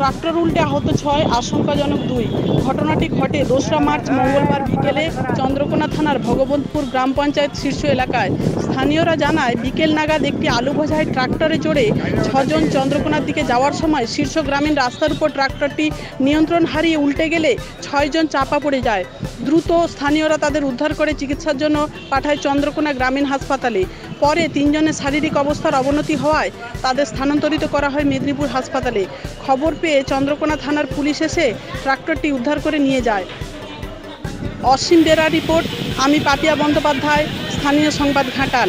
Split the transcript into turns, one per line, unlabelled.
Tractor উল্টে আহত ছয়, আশঙ্কাজনক দুই। ঘটনাটি ঘটে দোসরা মার্চ মঙ্গলবার বিকেলে চন্দ্রকোনা থানার ভগবন্তপুর গ্রাম পঞ্চায়েত শীর্ষ এলাকায়। স্থানীয়রা জানায়, বিকেল নাগাদ একটি আলু বোঝাই ট্রাক্টরে চড়ে ছজন চন্দ্রকোনার দিকে যাওয়ার সময় শীর্ষ গ্রামীণ রাস্তার উপর ট্রাক্টরটি নিয়ন্ত্রণ হারিয়ে উল্টে গেলে ছয়জন চাপা পড়ে যায়। দ্রুত স্থানীয়রা তাদের উদ্ধার করে চিকিৎসার জন্য পাঠায় চন্দ্রকোনা গ্রামীণ হাসপাতালে। পরে তিনজনের শারীরিক অবস্থার অবনতি হওয়ায় তাদের স্থানান্তরিত করা হয় মেদিনীপুর হাসপাতালে। খবর পেয়ে চন্দ্রকোনা থানার পুলিশ এসে ট্রাক্টরটি উদ্ধার করে নিয়ে যায়। অসীম বেরা রিপোর্ট, আমি পাপিয়া বন্দ্যোপাধ্যায়, স্থানীয় সংবাদ ঘাটাল।